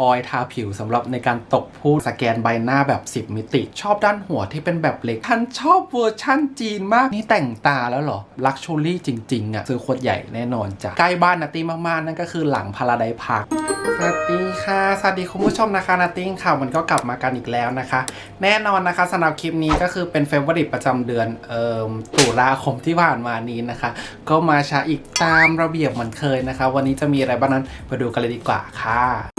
ออยทาผิวสำหรับในการตกผู้สแกนใบหน้าแบบ 10 มิติ ชอบด้านหัวที่เป็นแบบเล็กท่านชอบเวอร์ชั่นจีนมาก นี่แต่งตาแล้วเหรอ ลักชูรี่จริง ๆ อะ ซื้อขวดใหญ่แน่นอนจ้ะ ใกล้บ้านนาตี้มาก ๆ นั่นก็คือหลังพาราไดพาร์คสวัสดีค่ะ สวัสดีคุณผู้ชมนะคะนาติ้ค่ะมันก็กลับมากันอีกแล้วนะคะ แน่นอนนะคะสำหรับคลิปนี้ก็คือเป็นเฟเวอริตประจำเดือนเอ่อตุลาคมที่ผ่านมานี้นะคะ ก็มาช้าอีกตามระเบียบเหมือนเคยนะคะ วันนี้จะมีอะไรบ้างนั้นไปดูกันเลยดีกว่าค่ะ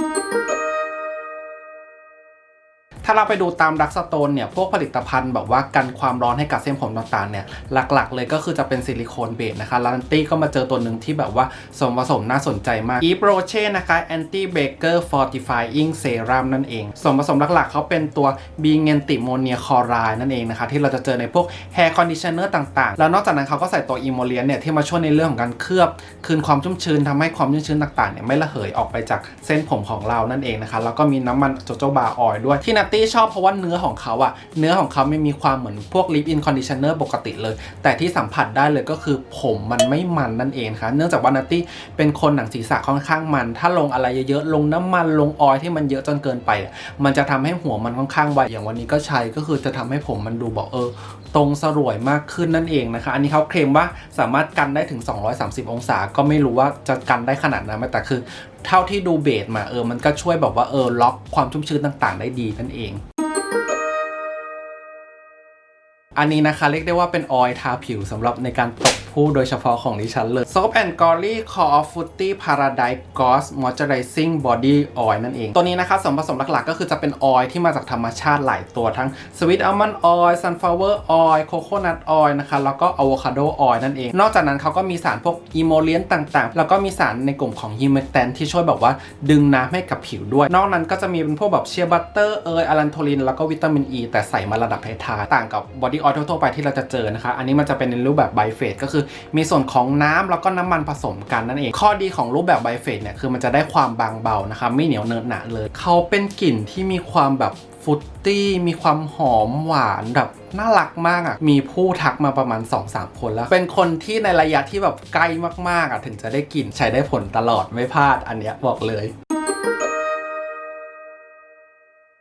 ถ้าเราไปดูตามดักสโตนเนี่ย พวกผลิตภัณฑ์แบบว่ากันความร้อนให้กับเส้นผมต่างๆเนี่ยหลักๆ เลยก็คือจะเป็นซิลิโคนเบสนะคะลานตี้ก็มาเจอตัวหนึ่งที่แบบว่าสมผสมน่าสนใจมาก e p r o c h e นะคะ Anti Baker Fortifying Serum นั่นเอง ส่วนผสมหลักๆ เขาเป็นตัว b i n g e n t i m o n i a Chloride นั่นเองนะคะ ที่เราจะเจอในพวก Hair Conditioner ต่างๆ แล้วนอกจากนั้นเขาก็ใส่ตัว Emollient เนี่ยที่มาช่วยในเรื่องของการเคลือบ คืนความชุ่มชื้นทำให้ความชุ่มชื้นต่างๆเนี่ยไม่ระเหยออกไปจากเส้นผมของเรานั่นเองนะคะแล้วก็มีน้ำมันโจโจบาออยด้วยที่นัตตี้ชอบเพราะว่าเนื้อของเขาอะเนื้อของเขาไม่มีความเหมือนพวกลิปอินคอนดิชเนอร์ปกติเลย แต่ที่สัมผัสได้เลยก็คือผมมันไม่มันนั่นเองค่ะ เนื่องจากว่านัตตี้เป็นคนหนังศีรษะค่อนข้างมัน ถ้าลงอะไรเยอะๆ ลงน้ำมันลงออยที่มันเยอะจนเกินไป มันจะทำให้หัวมันค่อนข้างไวอย่างวันนี้ก็ใช้ก็คือจะทำให้ผมมันดูบอกเออ ตรงสรวยมากขึ้นนั่นเองนะคะ อันนี้เขาเคลมว่าสามารถกันได้ถึง 230 องศา ก็ไม่รู้ว่าจะกันได้ขนาดนั้นไหมแต่คือ เท่าที่ดูเบสมาเออ มันก็ช่วยแบบว่าเออล็อกความชุ่มชื้นต่างๆ ได้ดีนั่นเองอันนี้นะคะเรียกได้ว่าเป็นออยล์ทาผิวสำหรับในการตก ผู้โดยเฉพาะของดิฉันเลย Soap and Glory Core Fruity Paradise Gloss Moisturizing Body Oil นั่นเอง ตัวนี้นะคะส่วนผสมหลักๆ ก็คือจะเป็นออยล์ที่มาจากธรรมชาติหลายตัวทั้ง Sweet Almond Oil Sunflower Oil Coconut Oil นะคะแล้วก็ Avocado Oil นั่นเอง นอกจากนั้นเขาก็มีสารพวก Emollient ต่างๆ แล้วก็มีสารในกลุ่มของ Humectant ที่ช่วยแบบว่าดึงน้ำให้กับผิวด้วย นอกนั้นก็จะมีเป็นพวกแบบเชียร์บัตเตอร์เอยอะลันโทลินแล้วก็วิตามินอ e, ีแต่ใส่มาระดับท้ายๆต่างกับบอดี้ออยล์ทั่วๆไปที่เราจะเจอนะคะ อันนี้มันจะเป็นในรูปแบบไบเฟสก็คือมีส่วนของน้ำแล้วก็น้ำมันผสมกันนั่นเอง ข้อดีของรูปแบบไบเฟสเนี่ยคือมันจะได้ความบางเบานะคะไม่เหนียวเนินหนะเลย เขาเป็นกลิ่นที่มีความแบบฟุตตี้มีความหอมหวานแบบน่ารักมากอะ่ะ มีผู้ทักมาประมาณ 2-3 คนแล้ว เป็นคนที่ในระยะที่แบบใกล้มากๆอะ่ะถึงจะได้กลิ่นใช้ได้ผลตลอดไม่พลาดอันเนี้ยบอกเลย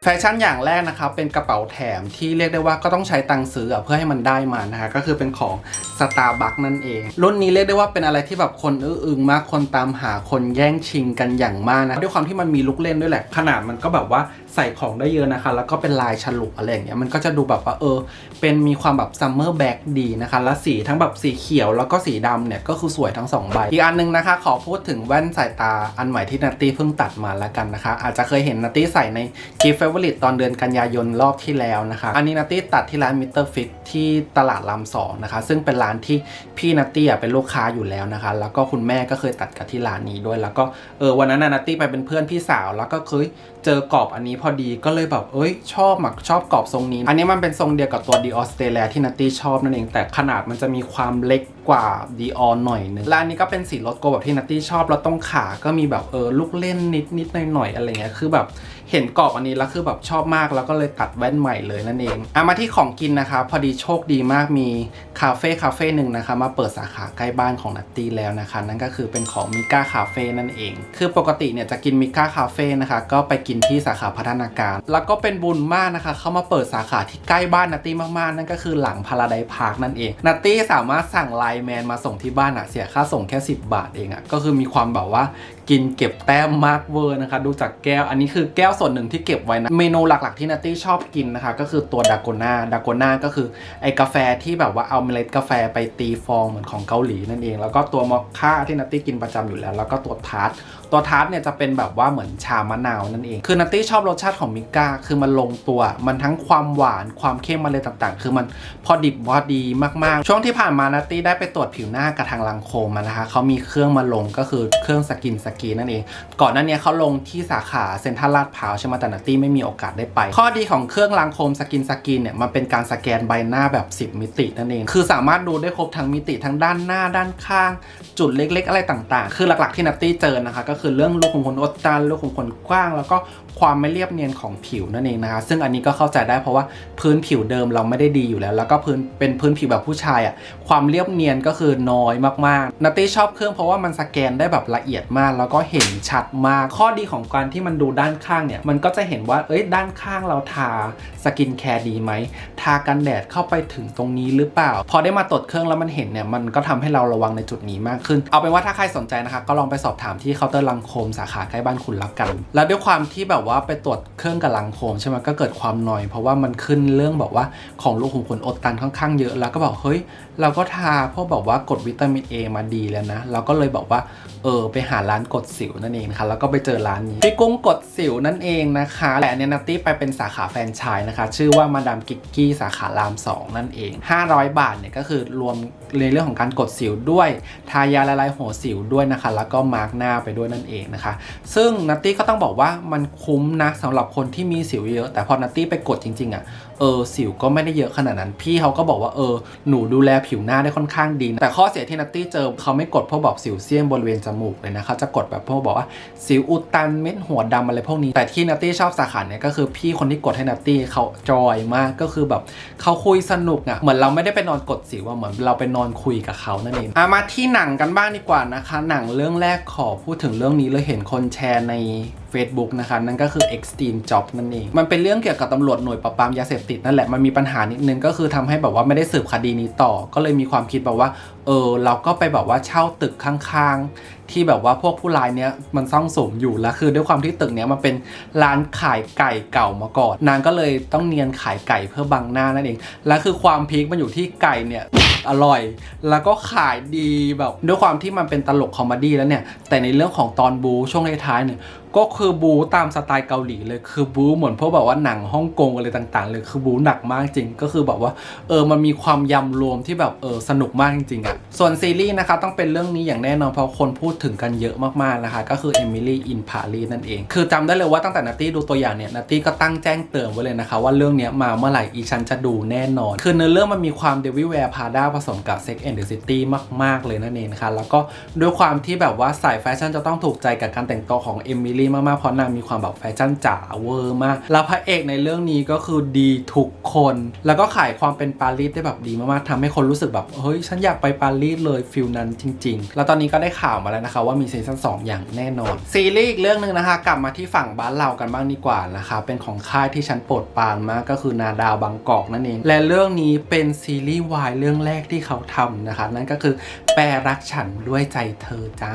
แฟชั่นอย่างแรกนะครับเป็นกระเป๋าแถมที่เรียกได้ว่าก็ต้องใช้ตังค์ซื้อเพื่อให้มันได้มานะคะก็คือเป็นของ Starbucks นั่นเอง รุ่นนี้เรียกได้ว่าเป็นอะไรที่แบบคนอื้ออึงมากคนตามหาคนแย่งชิงกันอย่างมากนะด้วยความที่มันมีลูกเล่นด้วยแหละ ขนาดมันก็แบบว่าใส่ของได้เยอะนะคะ แล้วก็เป็นลายฉลุอะไรอย่างเงี้ยมันก็จะดูแบบว่าเออ เป็นมีความแบบซัมเมอร์แบ็กดีนะคะและสีทั้งแบบสีเขียวแล้วก็สีดำเนี่ยก็คือสวยทั้งสองใบอีกอันหนึงนะคะ ขอพูดถึงแว่นสายตาอันใหม่ที่นัตตี้เพิ่งตัดมาแล้วกันนะคะ อาจจะเคยเห็นนัตตี้ใส่ในกิฟต์เฟเวอร์ตอนเดือนกันยายนรอบที่แล้วนะคะ อันนี้นัตตี้ตัดที่ร้านมิเตอร์ฟิตที่ตลาดลำสองนะคะ ซึ่งเป็นร้านที่พี่นัตตี้เป็นลูกค้าอยู่แล้วนะคะ แล้วก็คุณแม่ก็เคยตัดกับที่ร้านนี้ด้วย แล้วก็เออวันนั้นนัตตี้ไปเป็นเพื่อนพี่สาว แล้วก็เคยเจอกรอบอันนี้พอดีก็เลยแบบเอ้ยชอบหมักชอบกรอบทรงนี้ อันนี้มันเป็นทรงเดียวกับตัวดีออสเตรเลียที่นัตตี้ชอบนั่นเองแต่ขนาดมันจะมีความเล็ก กว่าดีออหน่อยนึงและอันนี้ก็เป็นสีรถโกแบบที่นัตตี้ชอบ แล้วตรงขาก็มีแบบเออลูกเล่นนิดนิดหน่อยหน่อยๆอะไรเงี้ยคือแบบเห็นกรอบอันนี้แล้วคือแบบชอบมากแล้วก็เลยตัดแว่นใหม่เลยนั่นเองอะมาที่ของกินนะคะ พอดีโชคดีมากมีคาเฟ่คาเฟ่หนึ่งนะคะ มาเปิดสาขาใกล้บ้านของนัตตี้แล้วนะคะ นั่นก็คือเป็นของมิก้าคาเฟ่นั่นเอง คือปกติเนี่ยจะกินมิก้าคาเฟ่นะคะก็ไปกินที่สาขาพัฒนาการ แล้วก็เป็นบุญมากนะคะ เขามาเปิดสาขาที่ใกล้บ้านนัตตี้มากๆ นั่นก็คือหลังพาราไดพาร์คนั่นเองนัตตี้สามารถสั่งไลแมนมาส่งที่บ้านอะเสียค่าส่งแค่ 10 บาทเองอะก็คือมีความแบบว่ากินเก็บแต้มมากเวอร์นะคะ ดูจากแก้วอันนี้คือแก้วส่วนหนึ่งที่เก็บไว้นะ เมนูหลักๆที่นัตตี้ชอบกินนะคะ ก็คือตัวดาโกนาดาโกนาก็คือไอกาแฟที่แบบว่าเอาเมล็ดกาแฟไปตีฟองเหมือนของเกาหลีนั่นเอง แล้วก็ตัวมอคค่าที่นัตตี้กินประจำอยู่แล้ว แล้วก็ตัวทาร์ตตัวทาร์ตเนี่ยจะเป็นแบบว่าเหมือนชามะนาวนั่นเอง คือนัตตี้ชอบรสชาติของมิก้าคือมันลงตัว มันทั้งความหวานความเข้มมันเลยต่างๆ คือมันพอดิบพอดีมากๆ ช่วงที่ผ่านมานัตตี้ได้ไปตรวจผิวหน้ากับทางลังโคมมานะคะเขามีเครื่องมาลงก็คือเครื่องสกินสกีนั่นเอง ก่อนหน้านี้เขาลงที่สาขาเซ็นทรัลลาดพร้าวใช่ไหมแต่นัตตี้ไม่มีโอกาสได้ไป ข้อดีของเครื่องลังโคมสกินสกินเนี่ยมันเป็นการสแกนใบหน้าแบบ 10 มิตินั่นเอง คือสามารถดูได้ครบทั้งมิติทั้งด้านหน้าด้านข้าง จุดเล็ก ๆ อะไรต่างๆ คือหลักๆที่นัตตี้เจอนะคะ ก็คือเรื่องลูกขุมขนอุดตันลูกขุมขนกว้าง แล้วก็ความไม่เรียบเนียนของผิวนั่นเองนะคะ ซึ่งอันนี้ก็เข้าใจได้เพราะว่าพื้นผิวเดิมเราไม่ได้ดีอยู่แล้ว แล้วก็พื้นเป็นพื้นผิวแบบผู้ชายอะ่ะความเรียบเนียนก็คือน้อยมากๆนัตตี้ชอบเครื่องเพราะว่ามันสแกนได้แบบละเอียดมาก แล้วก็เห็นชัดมาก ข้อดีของการที่มันดูด้านข้างเนี่ย มันก็จะเห็นว่า เอ้ย ด้านข้างเราทาสกินแคร์ดีไหม ทากันแดดเข้าไปถึงตรงนี้หรือเปล่า พอได้มาตรวจเครื่องแล้วมันเห็นเนี่ย มันก็ทำให้เราระวังในจุดนี้มากขึ้น เอาเป็นว่าถ้าใครสนใจนะคะ ก็ลองไปสอบถามที่เคาน์เตอร์ลังโคมสาขาใกล้บ้านคุณแล้วกัน แล้วด้วยความที่แบบว่าไปตรวจเครื่องกับลังโคมใช่ไหมก็เกิดความหนอย เพราะว่ามันขึ้นเรื่องแบบว่าของลูกขุมขนอดตันค่อนข้างเยอะ แล้วก็บอกเฮ้ย เราก็ทาพวกแบบว่ากดวิตามิน A มาดีแล้วนะ เราก็เลยบอกว่าเออไปหาร้านกดสิวนั่นเองนะคะแล้วก็ไปเจอร้านนี้พี่กุ้งกดสิวนั่นเองนะคะแต่เนี้ยนัตตี้ไปเป็นสาขาแฟรนไชส์นะคะ ชื่อว่ามาดามกิกกี้สาขาราม 2 นั่นเอง 500 บาทเนี่ยก็คือรวมในเรื่องของการกดสิวด้วยทายาละลายหัวสิวด้วยนะคะ แล้วก็มาร์กหน้าไปด้วยนั่นเองนะคะ ซึ่งนัตตี้ก็ต้องบอกว่ามันคุ้มนะสำหรับคนที่มีสิวเยอะ แต่พอนัตตี้ไปกดจริงๆอะ่ะเออสิวก็ไม่ได้เยอะขนาดนั้น พี่เขาก็บอกว่าเออหนูดูแลผิวหน้าได้ค่อนข้างดี แต่ข้อเสียที่นัตตี้เจอเขาไม่กดพวกแบบสิวเซียนบริเวณจมูกเลยนะเขาจะกดแบบพวกบอกว่าสิวอุดตันเม็ดหัวดำอะไรพวกนี้ แต่ที่นัตตี้ชอบสาขาเนี่ยก็คือพี่คนที่กดให้นัตตี้เขาจอยมากก็คือแบบเขาคุยสนุกอะ่ะเหมือนเราไม่ได้ไปนอนกดสิวอะเหมือนเราไปนอนคุยกับเขานั่นเองอมาที่หนังกันบ้างดีกว่านะคะ หนังเรื่องแรกขอพูดถึงเรื่องนี้เลยเห็นคนแชร์ใน Facebook นะคะนั่นก็คือ Extreme Job นั่นเอง มันเป็นเรื่องเกี่ยวกับตำรวจหน่วยปราบปรามยาเสพติดนั่นแหละ มันมีปัญหานิดนึงก็คือทำให้แบบว่าไม่ได้สืบคดีนี้ต่อก็เลยมีความคิดแบบว่า เออเราก็ไปแบบว่าเช่าตึกข้างๆ ที่แบบว่าพวกผู้ร้ายเนี้ยมันซ่องสมอยู่แล้วคือด้วยความที่ตึกเนี้ยมันเป็นร้านขายไก่เก่ามาก่อน นางก็เลยต้องเนียนขายไก่เพื่อบังหน้านั่นเอง และคือความพีคมันอยู่ที่ไก่เนี่ยอร่อย แล้วก็ขายดีแบบด้วยความที่มันเป็นตลกคอมดี้แล้วเนี่ย แต่ในเรื่องของตอนบูช่วงท้ายๆเนี่ยก็คือบูตามสไตล์เกาหลีเลยคือบูเหมือนพวกแบบว่าหนังฮ่องกงอะไรต่างๆ เลยคือบูหนักมากจริงก็คือแบบว่าเออมันมีความยำรวมที่แบบเออสนุกมากจริงๆอะส่วนซีรีส์นะคะต้องเป็นเรื่องนี้อย่างแน่นอนเพราะคนพูดถึงกันเยอะมากๆนะคะก็คือ Emily in Paris นั่นเอง คือจำได้เลยว่าตั้งแต่นัตตี้ดูตัวอย่างเนี่ยนัตตี้ก็ตั้งแจ้งเตือนไว้เลยนะคะว่าเรื่องนี้มาเมื่อไหร่อีฉันจะดูแน่นอน คือเนื้อเรื่องมันมีความเดวิลแวร์พาด้าผสมกับ Sex and the City มาก ๆ เลยนั่นเองนะคะแล้วก็ด้วยความที่แบบว่าสายแฟชั่นจะต้องถูกใจกับการแต่งตัวของเอมิลี่มากๆเพราะนางมีความแบบแฟชั่นจ๋าเวอร์มากแล้วพระเอกในเรื่องนี้ก็คือดีทุกคน แล้วก็ขายความเป็นปารีสได้แบบดีมากๆทำให้คนรู้สึกแบบเฮ้ยฉันอยากไปปารีสเลยฟิลนั้นจริง ๆ แล้วตอนนี้ก็ได้ข่าวมาแล้วนะคะ ว่ามีซีซั่น2อย่างแน่นอน ซีรีส์อีกเรื่องหนึ่งนะคะ กลับมาที่ฝั่งบ้านเรากันบ้างดีกว่านะคะเป็นของค่ายที่ฉันโปรดปานมากก็คือนาดาวบางกอกนั่นเอง และเรื่องนี้เป็นซีรีส์วายเรื่องแรกที่เขาทำนะคะ นั่นก็คือแปรรักฉันด้วยใจเธอจ้า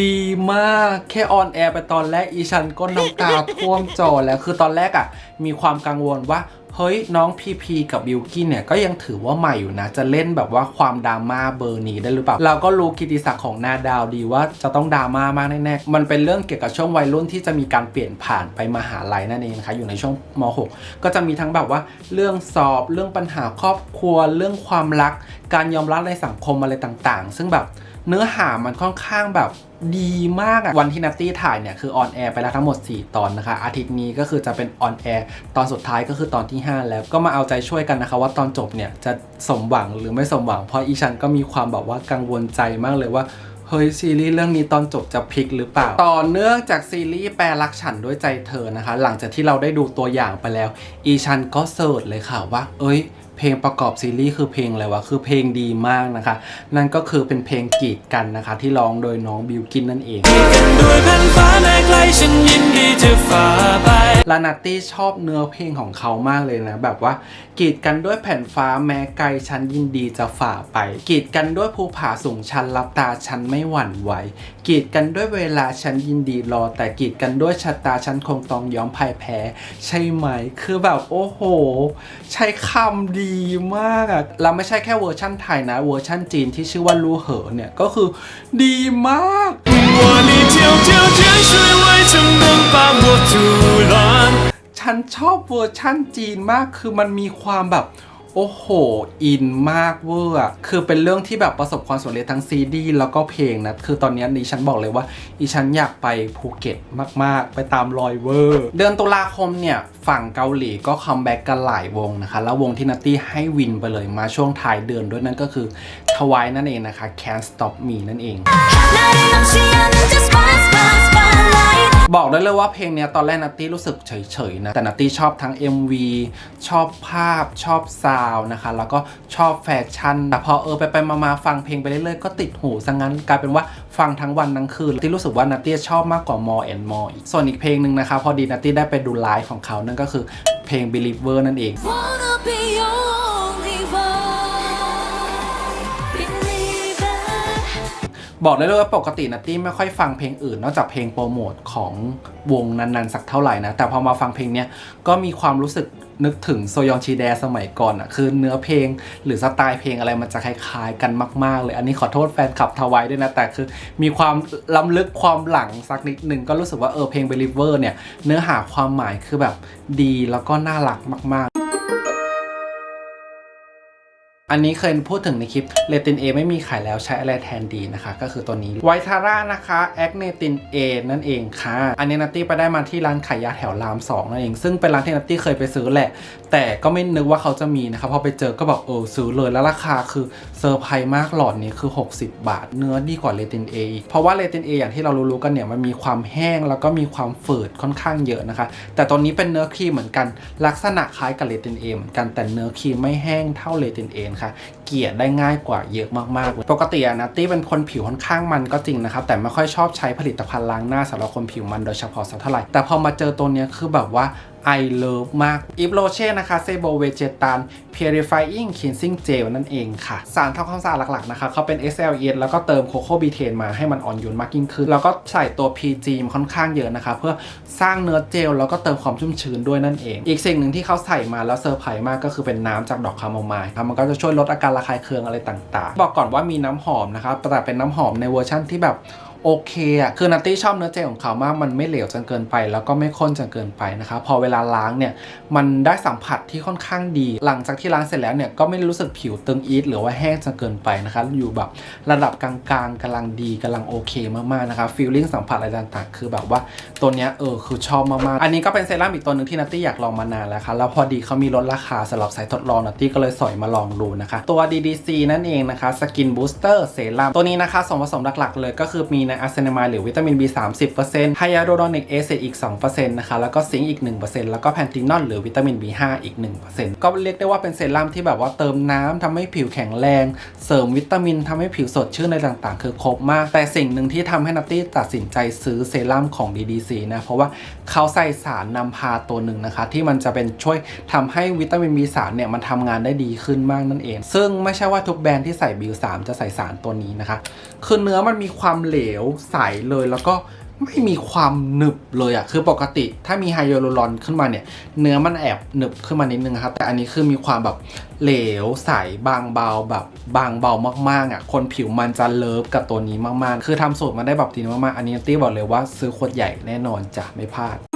ดีมากแค่ออนแอร์ไปตอนแรกอีฉันก็น้ำตาท่วมจอแล้วคือตอนแรกอะ่ะมีความกังวลว่า เฮ้ยน้องพีพีกับบิวกินเนี่ยก็ยังถือว่าใหม่อยู่นะ จะเล่นแบบว่าความดราม่าเบอร์นี้ได้หรือเปล่า เราก็รู้กิติศักดิ์ของนาดาวดีว่าจะต้องดราม่ามากแน่ๆ มันเป็นเรื่องเกี่ยวกับช่วงวัยรุ่นที่จะมีการเปลี่ยนผ่านไปมหาลัยนั่นเองนะคะอยู่ในช่วงม .6 ก็จะมีทั้งแบบว่าเรื่องสอบเรื่องปัญหาครอบครัว เรื่องความรัก การยอมรับในสังคมอะไรต่างๆ ซึ่งแบบ เนื้อหามันค่อนข้างแบบดีมากอะวันที่นัตตี้ถ่ายเนี่ยคือออนแอร์ไปแล้วทั้งหมด 4 ตอนนะคะ อาทิตย์นี้ก็คือจะเป็นออนแอร์ตอนสุดท้ายก็คือตอนที่ 5 แล้วก็มาเอาใจช่วยกันนะคะ ว่าตอนจบเนี่ยจะสมหวังหรือไม่สมหวัง เพราะอีชันก็มีความแบบว่ากังวลใจมากเลยว่าเฮ้ยซีรีส์เรื่องนี้ตอนจบจะพลิกหรือเปล่า ต่อเนื่องจากซีรีส์แปลรักฉันด้วยใจเธอนะคะ หลังจากที่เราได้ดูตัวอย่างไปแล้ว อีชันก็เสิร์ชเลยค่ะว่า เอ้ย เพลงประกอบซีรีส์คือเพลงอะไรวะ คือเพลงดีมากนะคะ นั่นก็คือเป็นเพลงกีดกันนะคะ ที่ร้องโดยน้องบิวกินนั่นเองลาไปลานาตี้ชอบเนื้อเพลงของเขามากเลยนะ แบบว่ากีดกันด้วยแผ่นฟ้าแม้ไกลฉันยินดีจะฝ่าไป กีดกันด้วยภูผาสูงชันรับตาฉันไม่หวั่นไหวกีดกันด้วยเวลาฉันยินดีรอ แต่กีดกันด้วยชะตาฉันคงต้องยอมพ่ายแพ้ ใช่ไหม คือแบบโอ้โห ใช้คำดีมากอะเราไม่ใช่แค่เวอร์ชั่นไทยนะ เวอร์ชั่นจีนที่ชื่อว่ารู้เหอเนี่ย ก็คือดีมากฉันชอบเวอร์ชั่นจีนมากคือมันมีความแบบ โอ้โห อินมากเวอร์อะคือเป็นเรื่องที่แบบประสบความสำเร็จทั้งซีดีแล้วก็เพลงนะ คือตอนนี้ดิฉันบอกเลยว่าดิฉันอยากไปภูเก็ตมาก ๆ ไปตามรอยเวอร์ เดือนตุลาคมเนี่ย ฝั่งเกาหลีก็คัมแบ็กกันหลายวงนะคะ แล้ววงที่นัตตี้ให้วินไปเลยมาช่วงท้ายเดือนด้วยนั่นก็คือทวายนั่นเองนะคะ Can't Stop Me นั่นเอง ได้เลยว่าเพลงเนี้ยตอนแรกนัตตี้รู้สึกเฉยๆนะ แต่นัตตี้ชอบทั้ง MV ชอบภาพชอบซาวนะคะ แล้วก็ชอบแฟชั่น แต่พอเออไปไปๆมาๆฟังเพลงไปเรื่อยๆ ก็ติดหูซะงั้นกลายเป็นว่าฟังทั้งวันทั้งคืนที่รู้สึกว่านัตตี้ชอบมากกว่า more and more อีก ส่วนอีกเพลงหนึ่งนะคะ พอดีนัตตี้ได้ไปดูไลฟ์ของเขานั่นก็คือเพลง believer นั่นเอง บอกได้เลยว่าปกตินัตตี้ไม่ค่อยฟังเพลงอื่น นอกจากเพลงโปรโมทของวงนั้นๆ สักเท่าไหร่นะ แต่พอมาฟังเพลงเนี้ยก็มีความรู้สึกนึกถึงโซยองชีแดสมัยก่อนอะคือเนื้อเพลงหรือสไตล์เพลงอะไรมันจะคล้ายๆกันมาก ๆ เลย อันนี้ขอโทษแฟนคลับทวายด้วยนะ แต่คือมีความล้ำลึกความหลังสักนิดหนึ่งก็รู้สึกว่าเออเพลง Believer เนี่ยเนื้อหาความหมายคือแบบดีแล้วก็น่ารักมาก อันนี้เคยพูดถึงในคลิปเลติน A ไม่มีขายแล้วใช้อะไรแทนดีนะคะ ก็คือตัวนี้ไวทาร่านะคะแอคเนติน A นั่นเองค่ะ อันนี้นัตตี้ไปได้มาที่ร้านขายยาแถวราม2นั่นเอง ซึ่งเป็นร้านที่นัตตี้เคยไปซื้อแหละ แต่ก็ไม่นึกว่าเขาจะมีนะคะพอไปเจอก็บอกเออซื้อเลยแล้วราคาคือเซอร์ไพรส์มากหลอดนี้คือ 60 บาท เนื้อดีกว่าเลติน A อีกเพราะว่าเลติน A อย่างที่เรารู้ๆกันเนี่ยมันมีความแห้งแล้วก็มีความฝืดค่อนข้างเยอะนะคะ แต่ตัวนี้เป็นเนื้อครีมเหมือนกัน ลักษณะคล้ายกับเลติน A เหมือนกันแต่เนื้อครีมไม่แห้งเท่าเลติน A นะคะ เกลี่ยได้ง่ายกว่าเยอะมากๆเลยปกติอะนัตตี้เป็นคนผิวค่อนข้างมันก็จริงนะครับแต่ไม่ค่อยชอบใช้ผลิตภัณฑ์ล้างหน้าสำหรับคนผิวมันโดยเฉพาะสักเท่าไหร่แต่พอมาเจอตัวเนี้ยคือแบบว่า I love มาก i v โ o เช่นะคะเซโบเวเจตาน Purifying Cleansing Gel นั่นเองค่ะ สารทำความสะอาดหลักๆนะคะเขาเป็น SLES แล้วก็เติมโคโคบีเทนมาให้มันอ่อนโยนมากยิ่งขึ้น แล้วก็ใส่ตัว PG มค่อนข้างเยอะนะคะ เพื่อสร้างเนื้อเจลแล้วก็เติมความชุ่มชื้นด้วยนั่นเอง อีกสิ่งหนึ่งที่เขาใส่มาแล้วเซอร์ไพรส์มากก็คือเป็นน้ำจากดอกคาโมไมล์ครับมันก็จะช่วยลดอาการระคายเคืองอะไรต่างๆ บอกก่อนว่ามีน้ำหอมนะคะแต่เป็นน้ำหอมในเวอร์ชั่นที่แบบ โอเคอะคือนัตตี้ชอบเนื้อเจลของเขามากมันไม่เหลวจนเกินไป แล้วก็ไม่ข้นจนเกินไปนะคะพอเวลาล้างเนี่ยมันได้สัมผัสที่ค่อนข้างดี หลังจากที่ล้างเสร็จแล้วเนี่ยก็ไม่รู้สึกผิวตึงอีทหรือว่าแห้งจนเกินไปนะคะอยู่แบบระดับกลางๆกำลังดีกำลังโอเคมากๆนะคะฟีลลิ่งสัมผัสอะไรต่างๆ คือแบบว่าตัวเนี้ยเออคือชอบมากๆอันนี้ก็เป็นเซรั่มอีกตัวหนึ่งที่นัตตี้อยากลองมานานแล้วค่ะแล้วพอดีเขามีลดราคาสำหรับสายทดลองนัตตี้ก็เลยสอยมาลองดูนะคะตัว DDC นั่นเองนะคะ Skin Booster Serum ตัวนี้นะคะส่วนผสมหลักๆเลยก็คือมีในอะเซนามายหรือวิตามิน B 30%ไฮยาลูรอนิกแอซิดอีก 2%นะคะ แล้วก็ซิงค์อีก 1%แล้วก็แพนตินอนหรือวิตามิน B5 อีก 1%ก็เรียกได้ว่าเป็นเซรั่มที่แบบว่าเติมน้ำทำให้ผิวแข็งแรง เสริมวิตามินทำให้ผิวสดชื่นในต่างๆ คือครบมาก แต่สิ่งหนึ่งที่ทำให้นัตตี้ตัดสินใจซื้อเซรั่มของ DDC นะ เพราะว่าเขาใส่สารนำพาตัวหนึ่งนะคะ ที่มันจะเป็นช่วยทำให้วิตามิน B3 เนี่ยมันทำงานได้ดีขึ้นมากนั่นเอง ซึ่งไม่ใช่ว่าทุกแบรนด์ที่ใส่ B3 จะใส่สารตัวนี้นะคะ คือเนื้อมันมีความเหลวใสเลยแล้วก็ไม่มีความหนึบเลยอะคือปกติถ้ามีไฮยาลูรอนขึ้นมาเนี่ย เนื้อมันแอบหนึบขึ้นมานิดนึงครับ แต่อันนี้คือมีความแบบเหลวใสบางเบาแบบบางเบามากๆอะคนผิวมันจะเลิฟกับตัวนี้มากๆ คือทำสูตรมาได้แบบดีมากๆ อันนี้ตี้บอกเลยว่าซื้อขวดใหญ่แน่นอนจะไม่พลาด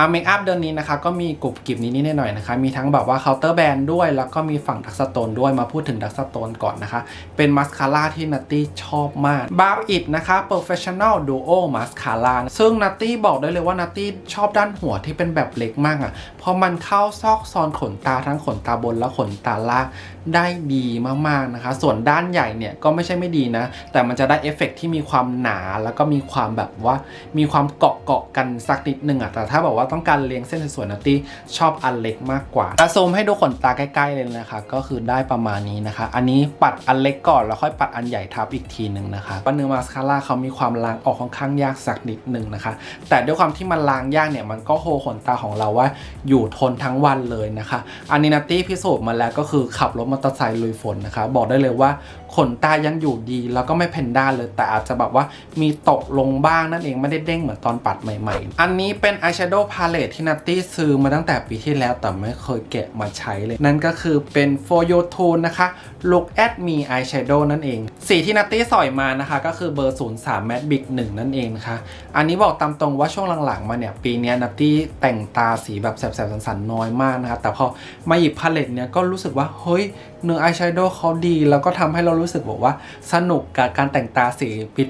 อาเมคอัพเดือนนี้นะคะก็มีกรุบกริบนี้นิดหน่อยนะคะมีทั้งแบบว่าเคาน์เตอร์แบนด้วย แล้วก็มีฝั่งดักสโตนด้วยมาพูดถึงดักสโตนก่อนนะคะ เป็นมัสคาร่าที่นัตตี้ชอบมากบาร์อิดนะคะ Professional Duo Mascara ซึ่งนัตตี้บอกได้เลยว่านัตตี้ชอบด้านหัวที่เป็นแบบเล็กมากอะ่ะเพราะมันเข้าซอกซอนขนตาทั้งขนตาบนและขนตาล่างได้ดีมากๆนะคะ ส่วนด้านใหญ่เนี่ยก็ไม่ใช่ไม่ดีนะ แต่มันจะได้เอฟเฟกต์ที่มีความหนาแล้วก็มีความแบบว่ามีความเกาะเกาะกันสักนิดนึงอะแต่ถ้าบอกว่าต้องการเรียงเส้นสวยๆนัตตี้ชอบอันเล็กมากกว่าถ้าซูมให้ดูขนตาใกล้ๆเลยนะคะ ก็คือได้ประมาณนี้นะคะ อันนี้ปัดอันเล็กก่อนแล้วค่อยปัดอันใหญ่ทับอีกทีหนึ่งนะคะปันเนื้อมาสคาร่าเขามีความล้างออกค่อนข้างยากสักนิดหนึ่งนะคะ แต่ด้วยความที่มันล้างยากเนี่ยมันก็โฮขนตาของเราว่าอยู่ทนทั้งวันเลยนะคะ อันนี้นัตตี้พิสูจน์มาแล้วก็คือขับรถมอเตอร์ไซค์ลุยฝนนะคะบอกได้เลยว่า ขนตายังอยู่ดี แล้วก็ไม่เพนด้าเลยแต่อาจจะแบบว่ามีตกลงบ้างนั่นเองไม่ได้เด้งเหมือนตอนปัดใหม่ๆ อันนี้เป็นอายแชโดว์พาเลตที่นัตตี้ซื้อมาตั้งแต่ปีที่แล้วแต่ไม่เคยแกะมาใช้เลย นั่นก็คือเป็น For You Tune นะคะ Look at Me Eyeshadow นั่นเอง สีที่นัตตี้สอยมานะคะ ก็คือเบอร์ 03 Matte Big 1 นั่นเองนะคะอันนี้บอกตามตรงว่าช่วงหลังๆมาเนี่ย ปีนี้นัตตี้แต่งตาสีแบบแสบๆสันๆน้อยมากนะคะแต่พอมาหยิบพาเลตเนี่ยก็รู้สึกว่าเฮ้ย เนื้ออายแชโดว์เขาดี แล้วก็ทำให้เรารู้สึกบอกว่าสนุกกับการแต่งตาสี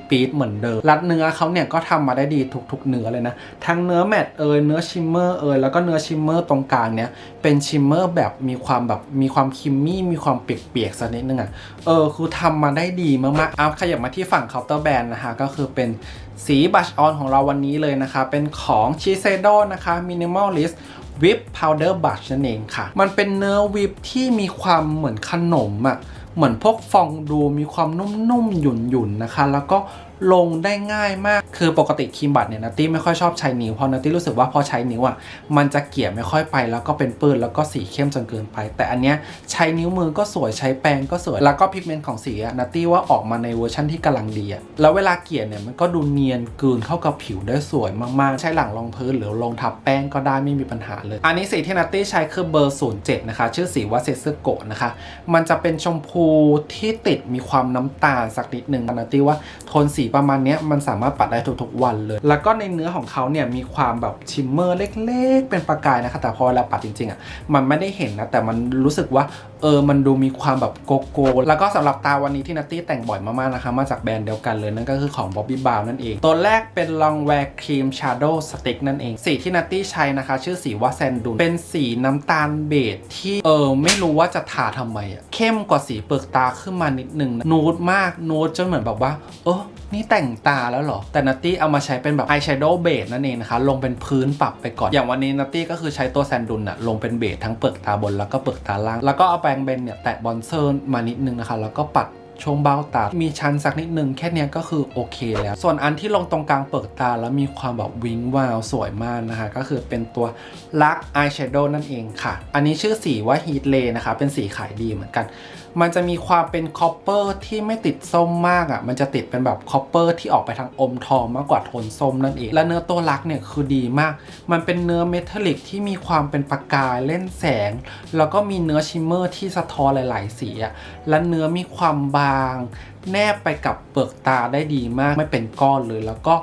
ปีดๆเหมือนเดิม รัดเนื้อเขาเนี่ยก็ทำมาได้ดีทุกๆเนื้อเลยนะ ทั้งเนื้อแมตต์เอยเนื้อชิมเมอร์เอยแล้วก็เนื้อชิมเมอร์ตรงกลางเนี่ยเป็นชิมเมอร์แบบมีความแบบมีความคิมมี่มีความเปียกๆสักนิดนึงอะเออคือทำมาได้ดีมากๆเอาขยับมาที่ฝั่งเคาน์เตอร์แบรนด์นะคะก็คือเป็นสีบัชออนของเราวันนี้เลยนะคะ เป็นของ s h i s e d o นะคะ Minimalist วิปพาวเดอร์บัชนั่นเองค่ะ มันเป็นเนื้อวิปที่มีความเหมือนขนมอะ่ะเหมือนพวกฟองดูมีความนุ่มๆ หยุ่นๆ นะคะ แล้วก็ ลงได้ง่ายมาก คือปกติครีมบัตเนี่ยนัตตี้ไม่ค่อยชอบใช้นิ้วเพราะนัตตี้รู้สึกว่าพอใช้นิ้วอะมันจะเกลี่ยไม่ค่อยไปแล้วก็เป็นปื้นแล้วก็สีเข้มจนเกินไป แต่อันเนี้ยใช้นิ้วมือก็สวยใช้แปรงก็สวยแล้วก็พิกเมนต์ของสีอะนัตตี้ว่าออกมาในเวอร์ชันที่กำลังดีอะแล้วเวลาเกลี่ยเนี่ยมันก็ดูเนียนกลืนเข้ากับผิวได้สวยมากๆ ใช้หลังรองพื้นหรือลงทับแป้งก็ได้ไม่มีปัญหาเลย อันนี้สีที่นัตตี้ใช้คือเบอร์ 07 นะคะ ชื่อสีว่าเซซึโกะนะคะ มันจะเป็นชมพูที่ติดมีความน้ำตาลสักนิดหนึ่งนัตตี้ว่าโทนสีประมาณนี้มันสามารถปัดได้ทุกๆวันเลย แล้วก็ในเนื้อของเขาเนี่ยมีความแบบชิมเมอร์เล็กๆ เป็นประกายนะคะแต่พอเวลาปัดจริงๆอะมันไม่ได้เห็นนะแต่มันรู้สึกว่าเออมันดูมีความแบบโกโก้แล้วก็สำหรับตาวันนี้ที่นัตตี้แต่งบ่อยมากๆนะคะมาจากแบรนด์เดียวกันเลยนั่นก็คือของ Bobbi Brown นั่นเอง ตัวแรกเป็น Longwear Cream Shadow Stick นั่นเอง สีที่นัตตี้ใช้นะคะ ชื่อสีว่าแซนดูนเป็นสีน้ำตาลเบจที่เออไม่รู้ว่าจะทาทำไมอะเข้มกว่าสีเปลือกตาขึ้นมานิดนึงนะนูดมากนูดจนเหมือนแบบว่า เออ นี่แต่งตาแล้วเหรอ แต่นัตตี้เอามาใช้เป็นแบบอายแชโดว์เบสนั่นเองนะคะ ลงเป็นพื้นปรับไปก่อน อย่างวันนี้นัตตี้ก็คือใช้ตัวแซนดุนอะลงเป็นเบสทั้งเปลือกตาบนแล้วก็เปลือกตาล่าง แล้วก็เอาแปรงเบนเนี่ยแตะบอนเซอร์มานิดนึงนะคะ แล้วก็ปัดช่วงเบ้าตา มีชั้นสักนิดนึงแค่เนี้ยก็คือโอเคแล้ว ส่วนอันที่ลงตรงกลางเปลือกตาแล้วมีความแบบวิงวาวสวยมากนะคะ ก็คือเป็นตัวลักอายแชโดว์นั่นเองค่ะ อันนี้ชื่อสีว่า Heat Lay นะคะ เป็นสีขายดีเหมือนกัน มันจะมีความเป็นคอปเปอร์ที่ไม่ติดส้มมากอะ่ะ มันจะติดเป็นแบบคอปเปอร์ที่ออกไปทางอมทองมากกว่าโทนส้มนั่นเอง และเนื้อตัวลักเนี่ยคือดีมาก มันเป็นเนื้อเมทัลลิกที่มีความเป็นประกายเล่นแสง แล้วก็มีเนื้อชิมเมอร์ที่สะท้อนหลาย ๆ สีอะ่ะ และเนื้อมีความบาง แนบไปกับเปลือกตาได้ดีมาก ไม่เป็นก้อนเลย แล้วก็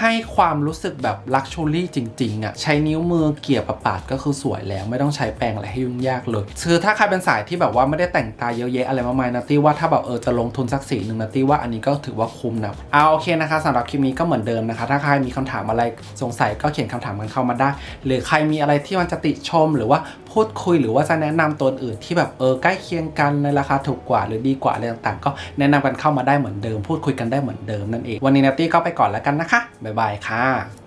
ให้ความรู้สึกแบบลักชัวรี่จริงๆอะ่ะใช้นิ้วมือเกี่ยวประปาดก็คือสวยแล้ว ไม่ต้องใช้แปรงอะไรให้ยุ่งยากเลยคือถ้าใครเป็นสายที่แบบว่าไม่ได้แต่งตาเยอะแยะอะไรมากมายนะตี้ว่าถ้าแบบเออจะลงทุนสักสีหนึ่งนะตี้ว่าอันนี้ก็ถือว่าคุ้มนะเอาโอเคนะคะสำหรับคลิปนี้ก็เหมือนเดิมนะคะ ถ้าใครมีคำถามอะไรสงสัยก็เขียนคำถามกันเข้ามาได้ หรือใครมีอะไรที่มันจะติชมหรือว่า พูดคุยหรือว่าจะแนะนำตัวอื่นที่แบบเออใกล้เคียงกันในราคาถูกกว่าหรือดีกว่าอะไรต่างๆ ก็แนะนำกันเข้ามาได้เหมือนเดิม พูดคุยกันได้เหมือนเดิมนั่นเองวันนี้นัตตี้ก็ไปก่อนแล้วกันนะคะบ๊ายบายค่ะ